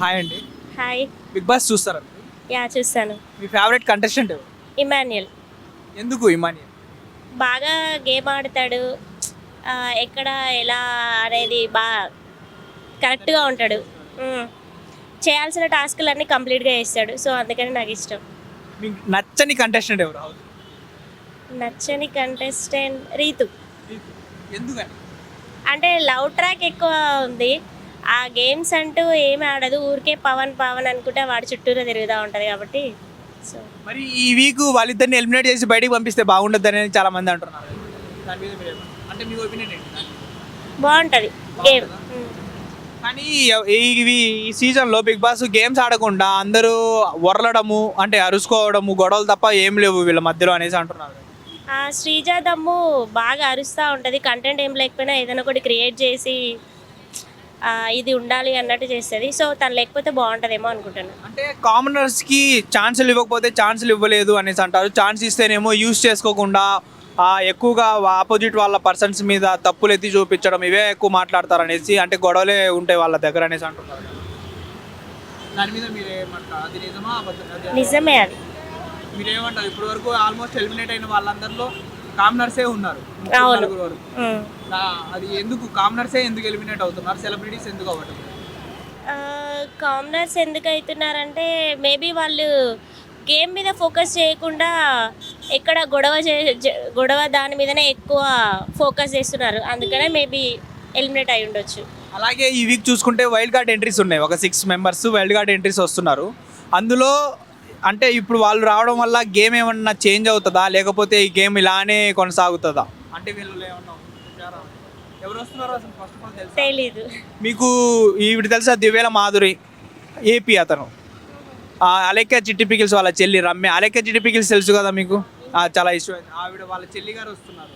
Hi అండి. Hi. Big boss చూస్తారా? Yeah చూస్తాను. మీ ఫేవరెట్ కంటెస్టెంట్ ఎవరు? ఇమాన్యుయల్. ఎందుకు ఇమాని బాగా గేమ్ ఆడతాడు. ఆ, ఎక్కడ ఎలా అనేది బాగా కరెక్ట్గా ఉంటాడు. చేయాల్సిన టాస్కులన్నీ కంప్లీట్గా చేస్తాడు. సో అందుకని నాకు ఇష్టం. మీకు నచ్చని కంటెస్టెంట్ ఎవరు? హౌస్ నచ్చని కంటెస్టెంట్ రీతు. ఎందుకని? అంటే లవ్ ట్రాక్ ఎక్కువ ఉంది. ఆ గేమ్స్ అంటూ ఏమి ఆడదు. ఊరికే పవన్ పవన్ అనుకుంటే వాడి చుట్టూరా తిరుగుతూ ఉంటుంది కాబట్టి. సో మరి ఈ వీక్ వాళ్ళిద్దరిని ఎలిమినేట్ చేసి బయటికి పంపిస్తే బాగుండదు అని చాలా మంది అంటున్నారు. దాని మీద మీరు ఏమంటారు? అంటే మీ ఒపీనియన్ ఏంటి? దాని మీద? బాగుంటుంది. గేమ్ కానీ ఈ- ఇవి ఈ సీజన్లో బిగ్ బాస్ గేమ్స్ ఆడకుండా అందరూ వరలడము అంటే అరుసుకోవడము గొడవలు తప్ప ఏం లేవు వీళ్ళ మధ్యలో అనేసి అంటున్నారు. ఆ శ్రీజ దమ్ము బాగా అరుస్తూ ఉంటుంది. కంటెంట్ ఏం లేకపోయినా ఏదైనా ఒకటి క్రియేట్ చేసి ఇది ఉండాలి అన్నట్టు చేస్తుంది. సో తను లేకపోతే బాగుంటుందేమో అనుకుంటాను. అంటే కామనర్స్కి ఛాన్సులు ఇవ్వకపోతే ఛాన్సులు ఇవ్వలేదు అనేసి అంటారు. ఛాన్స్ ఇస్తేనేమో యూజ్ చేసుకోకుండా ఆ, ఎక్కువగా ఆపోజిట్ వాళ్ళ పర్సన్స్ మీద తప్పులు ఎత్తి చూపించడం ఇవే ఎక్కువ మాట్లాడతారు అనేసి అంటే గొడవలే ఉంటాయి వాళ్ళ దగ్గర అనేసి అంటున్నారు. దాని మీద? నిజమే? అది. మీరేమంటారు? ఇప్పటి వరకు ఆల్మోస్ట్ ఎలిమినేట్ అయిన వాళ్ళందరిలో కామనర్సే ఉన్నారు. నలుగురు వరకు. అది ఎందుకు కామనర్సే ఎందుకు ఎలిమినేట్ అవుతున్నారు? సెలబ్రిటీస్ ఎందుకు అవ్వటం కామనర్స్ ఎందుకు అవుతున్నారంటే మేబీ వాళ్ళు గేమ్ మీద ఫోకస్ చేయకుండా ఎక్కడ గొడవ గొడవ దాని మీదనే ఎక్కువ ఫోకస్ చేస్తున్నారు. అందుకనే మేబీ ఎలిమినేట్ అయి ఉండొచ్చు. అలాగే ఈ వీక్ చూసుకుంటే వైల్డ్ కార్డ్ ఎంట్రీస్ ఉన్నాయి. ఒక six members wild card entries వస్తున్నారు. అందులో అంటే ఇప్పుడు వాళ్ళు రావడం వల్ల గేమ్ ఏమన్నా చేంజ్ అవుతుందా? లేకపోతే ఈ గేమ్ ఇలానే కొనసాగుతుందా? అంటే వీళ్ళు ఏమన్నా ఉంటారా? ఎవరు వస్తున్నారో అసలు ఫస్ట్ ఆఫ్ ఆల్ తెలుసా? తెలీదు. మీకు ఈవిడ తెలుసా? దివ్యాల మాధురి ఏపీ అతను. ఆ, అలెక్క చిట్టి పికిల్స్ వాళ్ళ చెల్లి రమ్య. అలెక్క చిట్టి పికిల్స్ తెలుసు కదా మీకు? ఆ, చాలా ఇష్టం. ఆవిడ వాళ్ళ చెల్లి గారు వస్తున్నారు.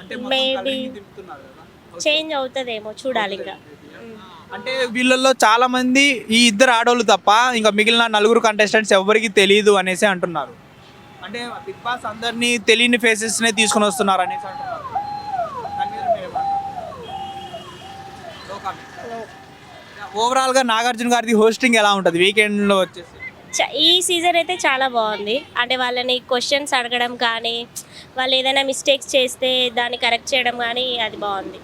అంటే మొత్తం Maybe. కలిపి తిప్పుతున్నారు కదా. చేంజ్ అవుతుందేమో చూడాలి ఇంకా. అంటే వీళ్ళల్లో చాలా మంది ఈ ఇద్దరు ఆడోళ్ళు తప్ప ఇంకా మిగిలిన నలుగురు కంటెస్టెంట్స్ ఎవరికి తెలియదు అనేసి అంటున్నారు. అంటే బిగ్ బాస్ అందరినీ తెలియని ఫేసెస్ నే తీసుకొని వస్తున్నారు అనేసి అంటున్నారు. దాని మీద మీరేమంటారు? No comment. ఓవరాల్గా నాగార్జున గారిది హోస్టింగ్ ఎలా ఉంటుంది? వీకెండ్లో వచ్చేసి ఈ సీజన్ అయితే చాలా బాగుంది. అంటే వాళ్ళని క్వశ్చన్స్ అడగడం కానీ వాళ్ళు ఏదైనా మిస్టేక్స్ చేస్తే దాన్ని కరెక్ట్ చేయడం కానీ అది బాగుంది.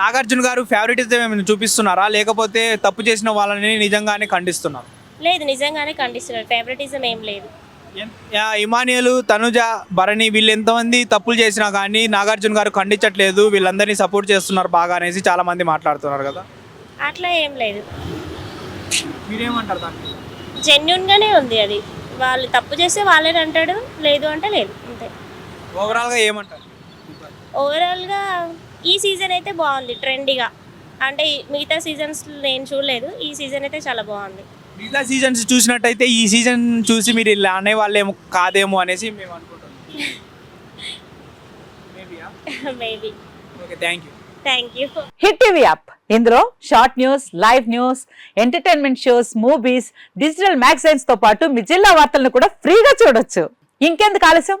నాగార్జున గారు ఫేవరెటిజం చూపిస్తున్నారా? లేకపోతే తప్పు చేసిన వాళ్ళని నిజంగానే ఖండిస్తున్నారు లేదు నిజంగానే ఖండిస్తున్నారు. ఫేవరెటిజం ఏం లేదు. ఇమానియలు తనుజ భరణి వీళ్ళు ఎంతమంది తప్పులు చేసినా కానీ నాగార్జున గారు ఖండించట్లేదు. వీళ్ళందరినీ సపోర్ట్ చేస్తున్నారు బాగా అనేసి చాలా మంది మాట్లాడుతున్నారు కదా. అట్లా ఏం లేదు. మీరేమంటారు దాన్ని? జెన్యున్గానే ఉంది అది. వాళ్ళు తప్పు చేస్తే వాళ్ళని అంటాడు లేదు అంటే లేదు. అంతే. ఓవరాల్గా ఏమంటారు? ఓవరాల్గా ఈ సీజన్ అయితే బాగుంది ట్రెండీగా అంటే మిగతా సీజన్స్ నేను చూడలేదు ఈ సీజన్ అయితే చాలా బాగుంది. మిగతా సీజన్స్ చూసినట్టయితే ఈ సీజన్ చూసి మీరు ఇలా అనేవాళ్ళేమో కాదేమో అనేసి మేము అనుకుంటున్నాం. Maybe okay thank you thank you hit TV app ఇందులో short news live news entertainment shows movies digital మ్యాగజైన్స్తో పాటు మీ జిల్లా వార్తలను కూడా ఫ్రీగా చూడొచ్చు. ఇంకెందుకు ఆలస్యం?